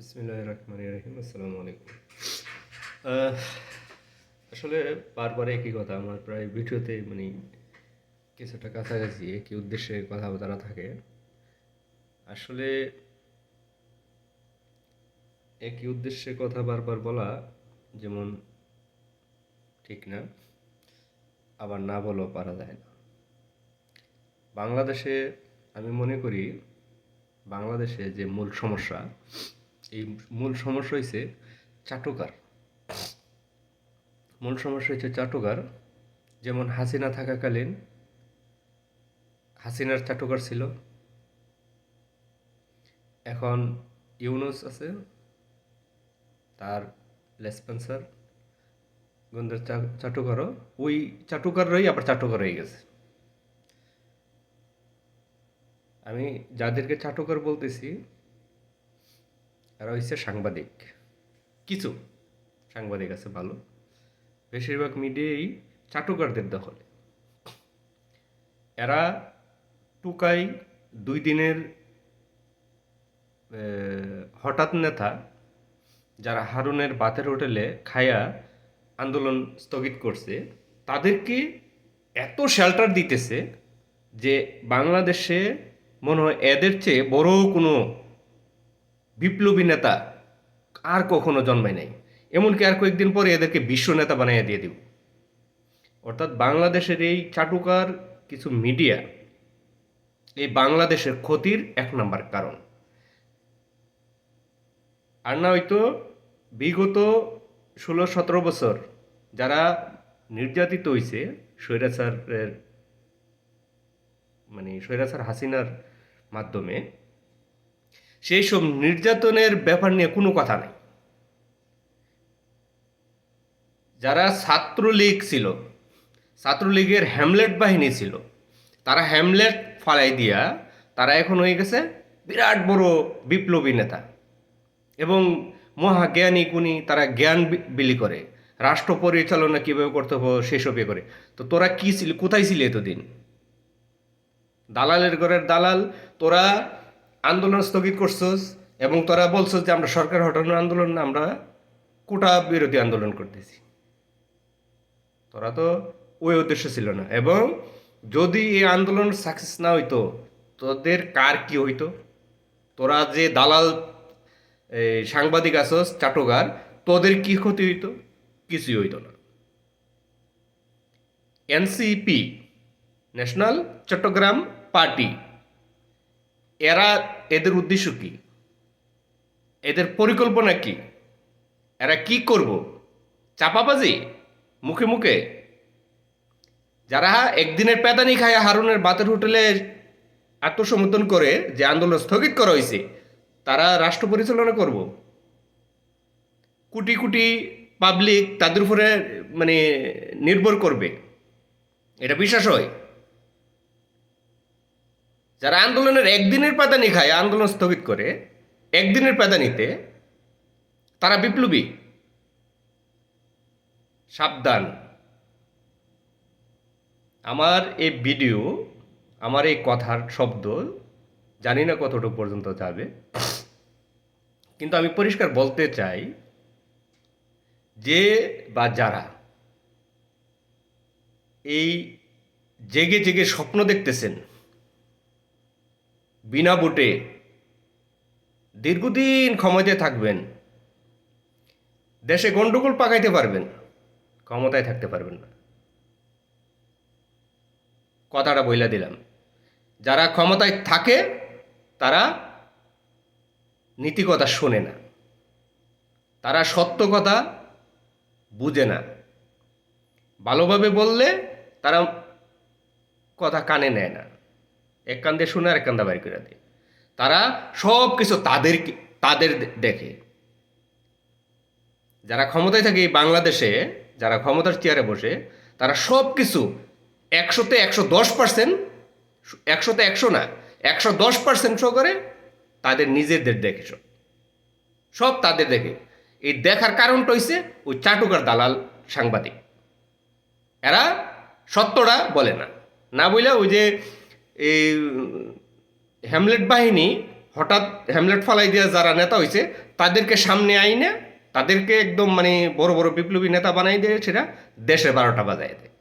বিসমিল্লাহ রহমান রহিম আসসালামু আলাইকুম। আসলে বারবার একই কথা, আমার প্রায় ভিডিওতে মানে কিছুটা কাছাকাছি একই উদ্দেশ্যে কথাবার্তা থাকে। আসলে একই উদ্দেশ্যে কথা বারবার বলা যেমন ঠিক না, আবার না বলেও পারা যায় না। বাংলাদেশে আমি মনে করি, বাংলাদেশে যে মূল সমস্যা এই মূল সমস্যা হয়েছে চাটুকার। মূল সমস্যা হচ্ছে চাটুকার, যেমন হাসিনা থাকাকালীন হাসিনার চাটুকার ছিল। এখন ইউনুস আছে, তার লেসপেন্সার গন্ধের চাটুকারও। ওই চাটুকাররাই আবার চাটুকার হয়ে গেছে। আমি যাদেরকে চাটুকার বলতেছি এরা হচ্ছে সাংবাদিক। কিছু সাংবাদিক আছে ভালো। বেশিরভাগ মিডিয়াই চাটুকারদের দখলে। এরা টুকাই দুই দিনের হঠাৎ নেতা যারা হারুনের বাতের হোটেলে খায়া আন্দোলন স্থগিত করছে, তাদেরকে এত শেল্টার দিতেছে যে বাংলাদেশে মনে হয় এদের চেয়ে বড় কোনো বিপ্লবী নেতা আর কখনো জন্মায় নাই। এমনকি আর কয়েকদিন পরে এদেরকে বিশ্ব নেতা বানাইয়া দিয়ে দিব। অর্থাৎ বাংলাদেশের এই চাটুকার কিছু মিডিয়া এই বাংলাদেশের ক্ষতির এক নম্বর কারণ। আর না হয়তো বিগত ষোলো সতেরো বছর যারা নির্যাতিত হয়েছে স্বৈরাচারের মানে স্বৈরাচার হাসিনার মাধ্যমে সেই সব নির্যাতনের ব্যাপার নিয়ে কোনো কথা নাই। যারা ছাত্রলীগ ছিল, ছাত্রলীগের হ্যামলেট বাহিনী ছিল, তারা হ্যামলেট ফালাই দিয়া তারা এখন হয়ে গেছে বিরাট বড় বিপ্লবী নেতা। এবং মহাজ্ঞানী গুণী তারা জ্ঞান বিলি করে, রাষ্ট্র পরিচালনা কীভাবে করতে হবে সেসব ইয়ে করে। তো তোরা কী ছিলি, কোথায় ছিলি এতদিন? দালালের ঘরের দালাল, তোরা আন্দোলন স্থগিত করছস এবং তোরা বলছস যে আমরা সরকার হটানোর আন্দোলন না, আমরা কোটা বিরোধী আন্দোলন করতেছি। তোরা তো ওই উদ্দেশ্য ছিল না। এবং যদি এই আন্দোলন সাকসেস না হইতো, তোদের কার কি হইতো? তোরা যে দালাল সাংবাদিক আসস চাটুকার, তোদের কি ক্ষতি হইতো? কিছুই হইতো না। এনসিপি ন্যাশনাল চট্টগ্রাম পার্টি এরা এদের উদ্দেশ্য কি? এদের পরিকল্পনা কি? এরা কি করব? চাপাবাজি? মুখে মুখে? যারা একদিনের পেদানি খায় হারুনের বাতের হোটেলে আত্মসমর্থন করে যে আন্দোলন স্থগিত করা হয়েছে, তারা রাষ্ট্র পরিচালনা করব। কোটি কোটি পাবলিক তাদের উপরে মানে নির্ভর করবে। এটা বিশ্বাস হয়। যারা আন্দোলনের একদিনের প্যাদানি খায়, আন্দোলন স্থগিত করে, একদিনের প্যাদানিতে তারা বিপ্লবী। সাবধান। আমার এই ভিডিও, আমার এই কথার শব্দ জানি না কতটুকু পর্যন্ত যাবে। কিন্তু আমি পরিষ্কার বলতে চাই যে বা যারা এই জেগে জেগে স্বপ্ন দেখতেছেন বিনা ভোটে দীর্ঘদিন ক্ষমতায় থাকবেন, দেশে গন্ডগোল পাকাইতে পারবেন, ক্ষমতায় থাকতে পারবেন না। কথাটা বইলা দিলাম। যারা ক্ষমতায় থাকে, তারা নীতিকথা শোনে না। তারা সত্য কথা বুঝে না। ভালোভাবে বললে তারা কথা কানে নেয় না। এক কান্দে শুনে আর এক কান্দা বাইর করে দেয়। তারা সব কিছু তাদের তাদের দেখে। যারা ক্ষমতায় থাকে এই বাংলাদেশে, যারা ক্ষমতার চেয়ারে বসে, তারা সব কিছু একশোতে একশো দশ পার্সেন্ট, একশোতে একশো না, একশো দশ পার্সেন্ট শো করে তাদের নিজেদের দেখে সব। সব তাদের দেখে। এই দেখার কারণটা হইছে ওই চাটুকার দালাল সাংবাদিক। এরা সত্যটা বলে না। না বলে ওই যে এই হ্যামলেট বাহিনী হঠাৎ হ্যামলেট ফালাই দিয়ে যারা নেতা হয়েছে তাদেরকে সামনে আইনে, তাদেরকে একদম মানে বড় বড় বিপ্লবী নেতা বানাই দিয়ে সেটা দেশে বারোটা বাজায় দেয়।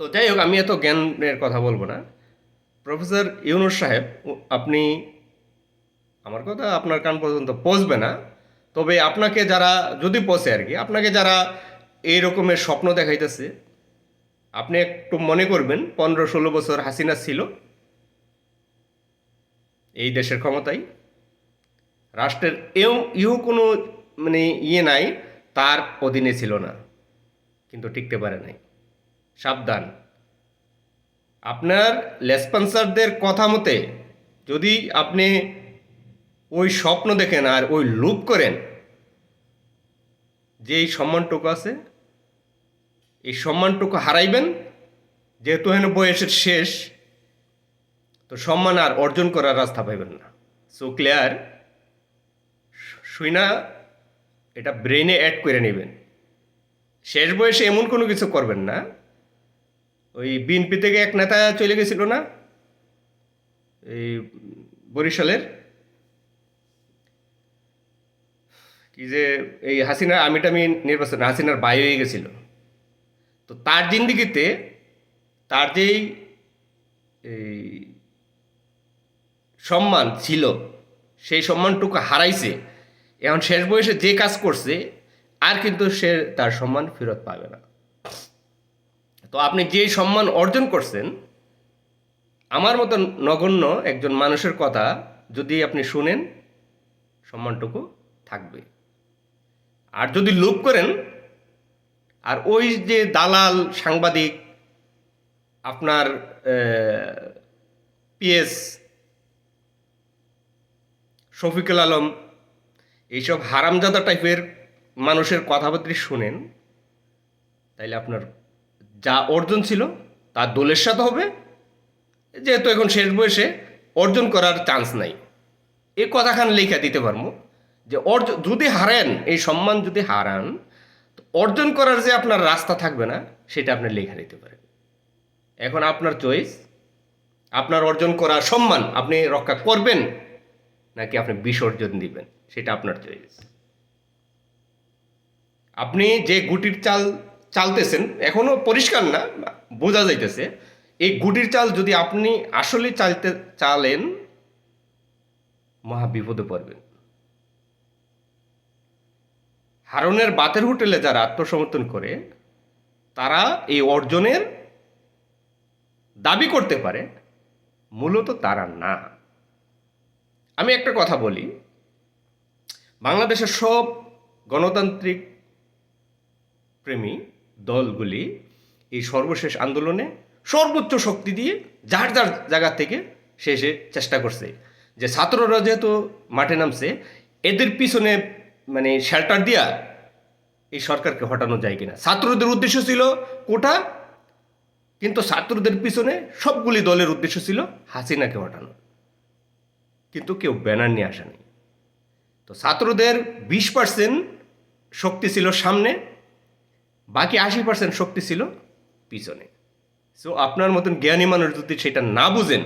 তো যাই হোক, আমি এত জ্ঞানের কথা বলব না। প্রফেসর ইউনুস সাহেব আপনি আমার কথা আপনার কান পর্যন্ত পৌঁছবে না। তবে আপনাকে যারা, যদি পৌঁছে আর কি, আপনাকে যারা এই রকমের স্বপ্ন দেখাইতেছে আপনি একটু মনে করবেন, পনেরো ষোলো বছর হাসিনা ছিল। এই দেশের ক্ষমতায়। রাষ্ট্রের এও, ইও কোনো মানে ইয়ে নাই, তার অধীনে ছিল না। কিন্তু টিকতে পারে নাই। সাবধান। আপনার লেসপন্সারদের কথা মতে, যদি আপনি ওই স্বপ্ন দেখেন আর ওই লুপ করেন যে এই সম্মানটুকু আছে এই সম্মানটুকু হারাইবেন, যেহেতু এখানে বয়সের শেষ, তো সম্মান আর অর্জন করার রাস্তা পাইবেন না। সো ক্লিয়ার শুই না এটা ব্রেনে অ্যাড করে নেবেন। শেষ বয়সে এমন কোনো কিছু করবেন না। ওই বিএনপি থেকে এক নেতা চলে গেছিল না? এই বরিশালের? কি যে এই হাসিনা আমি টামি নির্বাচন, হাসিনার বাই হয়ে গেছিল। তো তার জিন্দিগিতে, তার যেই এই সম্মান ছিল, সেই সম্মানটুকু হারাইছে, এখন শেষ বয়সে যে কাজ করছে, আর কিন্তু সে তার সম্মান ফেরত পাবে না। তো আপনি যে সম্মান অর্জন করছেন, আমার মতো নগণ্য একজন মানুষের কথা যদি আপনি শুনেন, সম্মানটুকু থাকবে। আর যদি লোভ করেন আর ওই যে দালাল সাংবাদিক, আপনার পিএস শফিকুল আলম, এইসব হারামজাদা টাইপের মানুষের কথাবার্তা শুনেন, তাইলে আপনার যা অর্জন ছিল তা দোলের সাথে হবে, যেহেতু এখন শেষ বয়সে অর্জন করার চান্স নাই। এ কথাখান লেখা দিতে পারব যে অর্জন যদি হারেন, এই সম্মান যদি হারান অর্জন করার যে আপনার রাস্তা থাকবে না, সেটা আপনি লেখা দিতে পারেন। এখন আপনার চয়েস আপনার অর্জন করা সম্মান আপনি রক্ষা করবেন, নাকি আপনি বিসর্জন দিবেন, সেটা আপনার চয়েস আপনি যে গুটির চাল চালতেছেন, এখনও পরিষ্কার না, বোঝা যাইতেছে, এই গুটির চাল যদি আপনি আসলে চালতে চালেন, মহা বিপদে পড়বেন। হারনের বাতের হোটেলে যারা আত্মসমর্থন করে, তারা এই অর্জনের দাবি করতে পারে, মূলত তারা না। আমি একটা কথা বলি, বাংলাদেশের সব গণতান্ত্রিক প্রেমী দলগুলি এই সর্বশেষ আন্দোলনে সর্বোচ্চ শক্তি দিয়ে যার যার জায়গা থেকে সে শেষে চেষ্টা করছে। যে ছাত্ররা যেহেতু মাঠে নামছে, এদের পিছনে মানে শেল্টার দিয়া এই সরকারকে হটানো যায় কিনা। ছাত্রদের উদ্দেশ্য ছিল কোটা, কিন্তু ছাত্রদের পিছনে সবগুলি দলের উদ্দেশ্য ছিল হাসিনাকে হটানো। কিন্তু কেউ ব্যানার নিয়ে আসে নাই তো ছাত্রদের বিশ পার্সেন্ট শক্তি ছিল সামনে, বাকি আশি পার্সেন্ট শক্তি ছিল পিছনে। সো আপনার মতন জ্ঞানী মানুষ যদি সেটা না বুঝেন,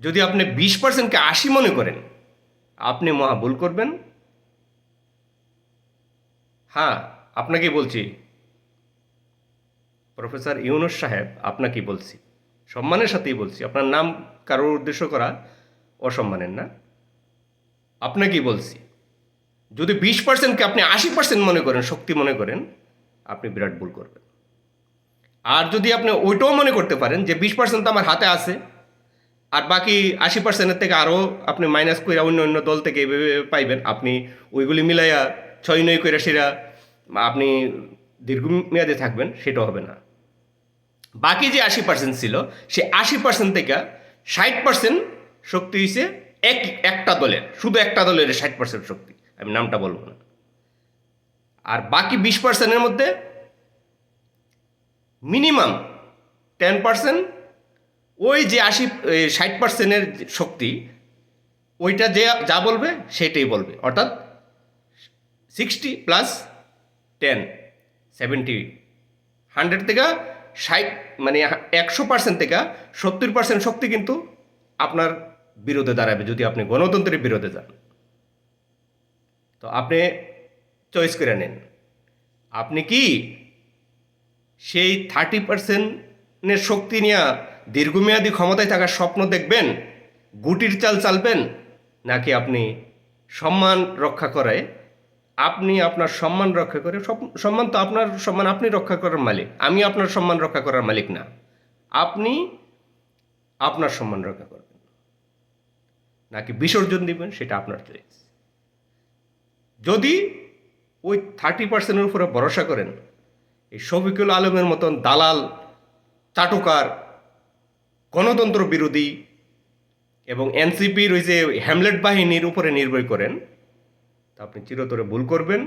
যদি আপনি বিশ পার্সেন্টকে আশি মনে করেন, আপনি মহা ভুল করবেন। হ্যাঁ আপনাকে বলছি। প্রফেসর ইউনুস সাহেব আপনাকে বলছি। সম্মানের সাথেই বলছি। আপনার নাম, কারোর উদ্দেশ্য করা অসম্মানের না। আপনাকেই বলছি। যদি বিশ পার্সেন্টকে আপনি আশি পার্সেন্ট মনে করেন, শক্তি মনে করেন, আপনি বিরাট ভুল করবেন। আর যদি আপনি ওইটাও মনে করতে পারেন যে বিশ পার্সেন্ট তো আমার হাতে আছে, আর বাকি আশি পার্সেন্টের থেকে আরও আপনি মাইনাস করে অন্য অন্য দল থেকে এভাবে পাইবেন, আপনি ওইগুলি মিলাইয়া ছয় নয় করে সেরা আপনি দীর্ঘমেয়াদে থাকবেন সেটা হবে না। বাকি যে আশি পার্সেন্ট ছিল সে আশি পার্সেন্ট থেকে ষাট পার্সেন্ট শক্তি হয়েছে এক, একটা দলের, শুধু একটা দলের ষাট পার্সেন্ট শক্তি। আমি নামটা বলব না। আর বাকি বিশ পার্সেন্টের মধ্যে মিনিমাম টেন পার্সেন্ট ওই যে আশি ষাট পার্সেন্টের শক্তি, ওইটা যে, যা বলবে, সেটাই বলবে। অর্থাৎ sixty plus ten seventy hundred থেকে ষাট মানে একশো পার্সেন্ট থেকে সত্তর পার্সেন্ট শক্তি কিন্তু আপনার বিরোধে দাঁড়াবে যদি আপনি গণতন্ত্রের বিরোধে যান। তো আপনি চয়েস করে নেন। আপনি কি সেই থার্টি পার্সেন্টের শক্তি নিয়ে দীর্ঘমেয়াদী ক্ষমতায় থাকার স্বপ্ন দেখবেন? গুটির চাল চালবেন? নাকি আপনি সম্মান রক্ষা করে আপনি আপনার সম্মান রক্ষা করে সম্মান তো আপনার সম্মান আপনি রক্ষা করার মালিক। আমি আপনার সম্মান রক্ষা করার মালিক না। আপনি আপনার সম্মান রক্ষা করবেন। নাকি বিসর্জন দিবেন, সেটা আপনার চয়েস যদি ওই থার্টি পার্সেন্টের উপরে ভরসা করেন, এই শফিকুল আলমের মতন দালাল, চাটুকার, গণতন্ত্র বিরোধী এবং এনসিপির ওই যে হ্যামলেট বাহিনীর উপরে নির্ভর করেন তা আপনি চিরতরে ভুল করবেন।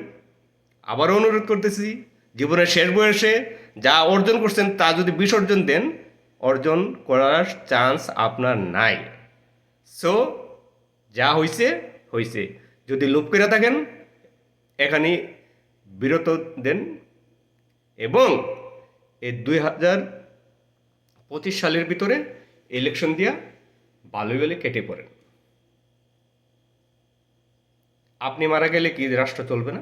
আবারও অনুরোধ করতেছি, জীবনের শেষ বয়সে যা অর্জন করছেন তা যদি বিসর্জন দেন, অর্জন করার চান্স আপনার নাই। সো যা হইছে হইছে। যদি লোভ করে থাকেন, এখানে বিরত দেন এবং এই দুই হাজার পঁচিশ সালের ভিতরে ইলেকশন দিয়া ভালোই গেলে কেটে পড়েন। আপনি মারা গেলে কি রাষ্ট্র চলবে না?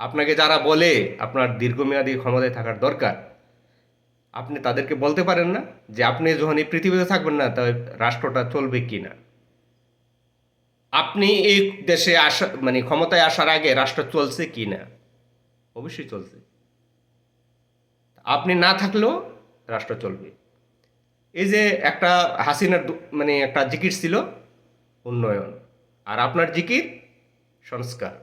আপনাকে যারা বলে আপনার দীর্ঘমেয়াদী ক্ষমতায় থাকার দরকার, আপনি তাদেরকে বলতে পারেন না যে আপনি যখন এই পৃথিবীতে থাকবেন না, তাহলে রাষ্ট্রটা চলবে কি না? আপনি এই দেশে আসা মানে ক্ষমতায় আসার আগে রাষ্ট্র চলছে কি না? অবশ্যই চলছে। আপনি না থাকলেও রাষ্ট্র চলবে। এই যে একটা হাসিনার মানে একটা জিকির ছিল উন্নয়ন, আর আপনার জিকির সংস্কার।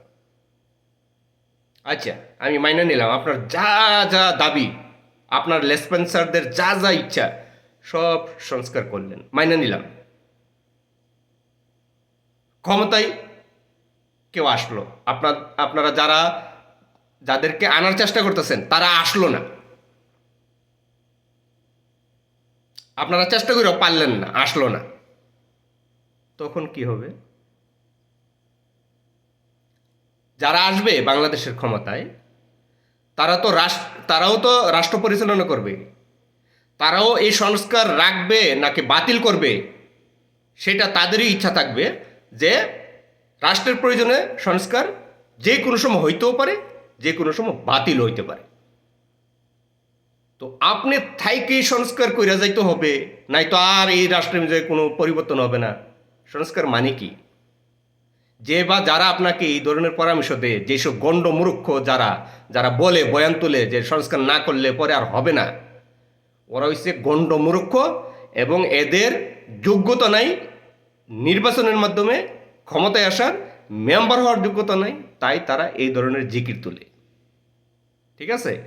আচ্ছা আমি মাইনে নিলাম। আপনার যা যা দাবি, আপনার লেসপেন্সারদের যা যা ইচ্ছা, সব সংস্কার করলেন। মাইনে নিলাম। ক্ষমতায় কেউ আসলো। আপনার, আপনারা যারা, যাদেরকে আনার চেষ্টা করতেছেন, তারা আসলো না। আপনারা চেষ্টা করেও পারলেন না, আসলো না। তখন কি হবে? যারা আসবে বাংলাদেশের ক্ষমতায়, তারা তো রাষ্ট্র তারাও তো রাষ্ট্র পরিচালনা করবে। তারাও এই সংস্কার রাখবে নাকি বাতিল করবে, সেটা তাদেরই ইচ্ছা থাকবে যে রাষ্ট্রের প্রয়োজনে সংস্কার যে কোনো সময় হইতেও পারে, যে কোনো সময় বাতিল হইতে পারে। তো আপনি থাইকেই সংস্কার কইরা যাইতে হবে নাই তো আর এই রাষ্ট্রের মধ্যে কোনো পরিবর্তন হবে না। সংস্কার মানে কি? যে বা যারা আপনাকে এই ধরনের পরামর্শ দেয়, যেসব গণ্ড মূর্খ যারা যারা বলে, বয়ান তুলে, যে সংস্কার না করলে পরে আর হবে না, ওরা হচ্ছে গণ্ড মূর্খ এবং এদের যোগ্যতা নাই নির্বাচনের মাধ্যমে ক্ষমতায় আসার, মেম্বার হওয়ার যোগ্যতা নাই, তাই তারা এই ধরনের জিকির তুলে। ঠিক আছে?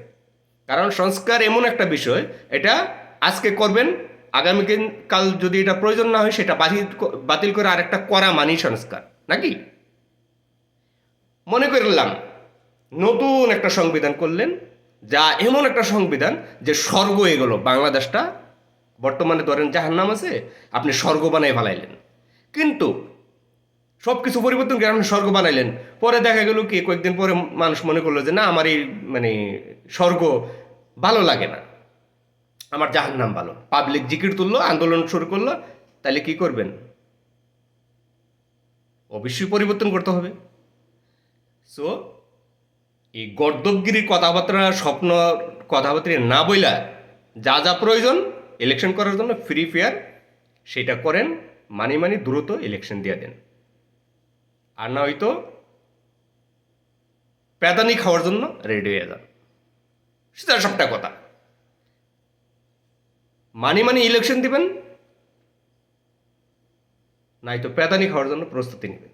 কারণ সংস্কার এমন একটা বিষয়, এটা আজকে করবেন, আগামী দিন- কাল যদি এটা প্রয়োজন না হয়, সেটা বাতিল বাতিল করে আরেকটা করা মানি সংস্কার। নাকি? মনে করলাম, নতুন একটা সংবিধান করলেন, যা এমন একটা সংবিধান যে স্বর্গ এগুলো বাংলাদেশটা বর্তমানে ধরেন জাহান্নাম আছে, আপনি স্বর্গ বানাই ফেলাইলেন। কিন্তু সব কিছু পরিবর্তন করে আপনি স্বর্গ বানাইলেন। পরে দেখা গেল কি, কয়েকদিন পরে মানুষ মনে করল যে, না, আমার এই মানে স্বর্গ ভালো লাগে না। আমার জাহান্নাম ভালো। পাবলিক জিকির তুললো, আন্দোলন শুরু করল তাহলে কি করবেন? অবশ্যই পরিবর্তন করতে হবে। সো এই গর্দবগিরির কথাবার্তা স্বপ্ন, কথাবার্তা না বইলা যা যা প্রয়োজন ইলেকশন করার জন্য ফ্রি ফেয়ার সেটা করেন, মানি মানি দ্রুত ইলেকশন দিয়ে দেন। আর না হয়তো প্যাদানি খাওয়ার জন্য রেডি হয়ে যান। সেটা সবটা কথা। মানি মানি ইলেকশন দিবেন নাই তো প্যাদানি খাওয়ার জন্য প্রস্তুতি নেবেন।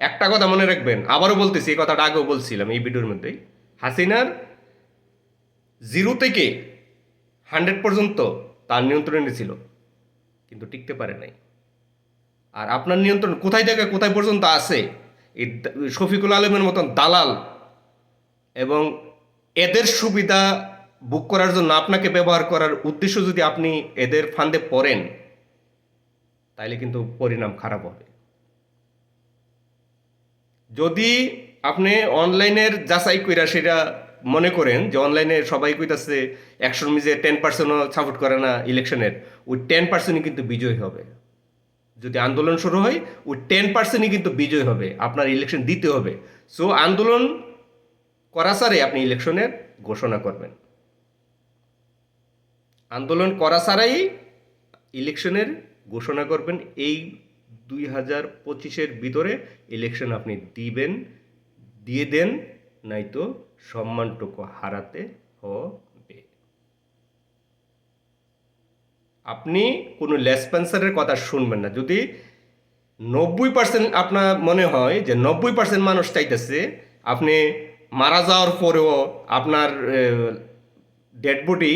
একটা কথা মনে রাখবেন, আবারও বলতেছি, এই কথাটা আগেও বলছিলাম এই ভিডিওর মধ্যেই। হাসিনার জিরো থেকে হান্ড্রেড পর্যন্ত তার নিয়ন্ত্রণে ছিল, কিন্তু টিকতে পারে নাই। আর আপনার নিয়ন্ত্রণ কোথায় থেকে কোথায় পর্যন্ত আছে, এই শফিকুল আলমের মতন দালাল এবং এদের সুবিধা বুক করার জন্য আপনাকে ব্যবহার করার উদ্দেশ্য যদি আপনি এদের ফান্দে পড়েন তাইলে কিন্তু পরিণাম খারাপ হবে। যদি আপনি অনলাইনের যাচাই কইরা সেটা মনে করেন যে অনলাইনে সবাই কইতাছে একশোর মিজে টেন পার্সেন্টও সাপোর্ট করে না ইলেকশনের ওই টেন পার্সেন্টই কিন্তু বিজয়ী হবে। যদি আন্দোলন শুরু হয়, ওই টেন পার্সেন্টই কিন্তু বিজয় হবে, আপনার ইলেকশন দিতে হবে। সো আন্দোলন করা সারে আপনি ইলেকশনের ঘোষণা করবেন। আন্দোলন করা ছাড়াই ইলেকশনের ঘোষণা করবেন, এই দুই হাজার পঁচিশের ভিতরে ইলেকশন আপনি দিবেন, দিয়ে দেন নয়তো সম্মানটুকু হারাতে হবে। আপনি কোনো লেসপেন্সারের কথা শুনবেন না। যদি নব্বই পার্সেন্ট আপনার মনে হয় যে নব্বই পার্সেন্ট মানুষ চাইতেছে, আপনি মারা যাওয়ার পরেও আপনার ডেড বডি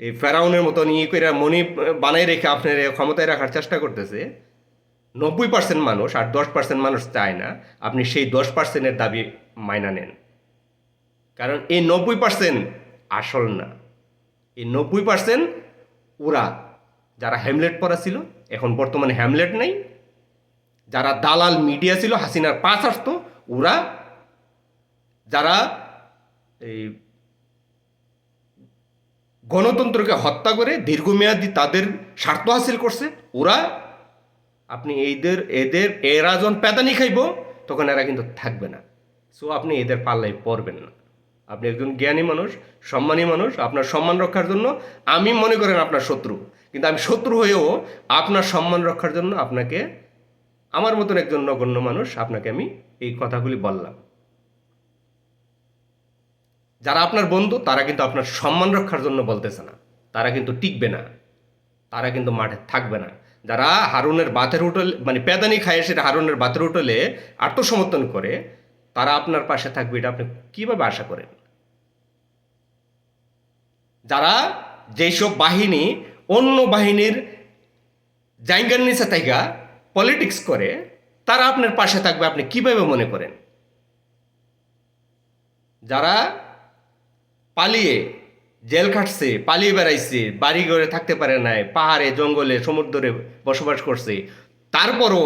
এই ফেরাউনের মতন ই করে মনি বানাই রেখে আপনার ক্ষমতায় রাখার চেষ্টা করতেছে, নব্বই পার্সেন্ট মানুষ আর দশ পার্সেন্ট মানুষ চায় না, আপনি সেই দশ পার্সেন্টের দাবি মাইনা নেন। কারণ এই নব্বই পার্সেন্ট আসল না। এই নব্বই পার্সেন্ট ওরা, যারা হ্যামলেট পড়া ছিল, এখন বর্তমানে হ্যামলেট নেই। যারা দালাল মিডিয়া ছিল, হাসিনার পাঁচ আসতো ওরা, যারা এই গণতন্ত্রকে হত্যা করে দীর্ঘমেয়াদী তাদের স্বার্থ হাসিল করছে। ওরা আপনি এইদের, এদের, এরা যখন প্যাদানি খাইব, তখন এরা কিন্তু থাকবে না। সো আপনি এদের পাল্লায় পড়বেন না। আপনি একজন জ্ঞানী মানুষ, সম্মানী মানুষ, আপনার সম্মান রক্ষার জন্য আমি মনে করেন আপনার শত্রু। কিন্তু আমি শত্রু হয়েও আপনার সম্মান রক্ষার জন্য আপনাকে, আমার মতন একজন নগণ্য মানুষ আপনাকে আমি এই কথাগুলি বললাম। যারা আপনার বন্ধু, তারা কিন্তু আপনার সম্মান রক্ষার জন্য বলতেছে না। তারা কিন্তু টিকবে না। তারা কিন্তু মাঠে থাকবে না। যারা হারুনের বাতের হোটেল মানে পেদানি খায় সেটা হারুনের বাতের হোটেলে আত্মসমর্থন করে, তারা আপনার পাশে থাকবে, এটা আপনি কীভাবে আশা করেন? যারা যেসব বাহিনী, অন্য বাহিনীর জায়গার নিচে থেকে পলিটিক্স করে, তারা আপনার পাশে থাকবে, আপনি কীভাবে মনে করেন? যারা পালিয়ে জেল খাটছে, পালিয়ে বেড়াইছে বাড়ি ঘরে থাকতে পারে নাই, পাহাড়ে, জঙ্গলে, সমুদ্রে বসবাস করছে। তারপরও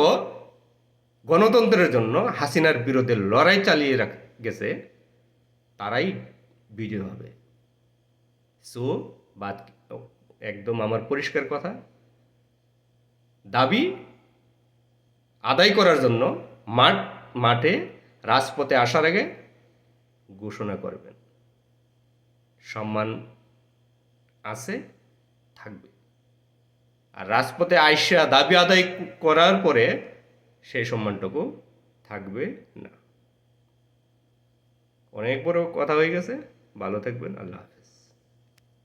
গণতন্ত্রের জন্য হাসিনার বিরুদ্ধে লড়াই চালিয়ে রাখ, গেছে, তারাই বিজয় হবে। সো, বাদ, একদম আমার পরিষ্কার কথা, দাবি আদায় করার জন্য মাঠ, মাঠে রাজপথে আসার আগে ঘোষণা করবেন। সম্মান আছে, থাকবে। আর রাজপথে আইসা দাবি আদায় করার পরে সেই সম্মানটুকু থাকবে না। অনেক বড় কথা হয়ে গেছে। ভালো থাকবেন। আল্লাহ হাফেজ।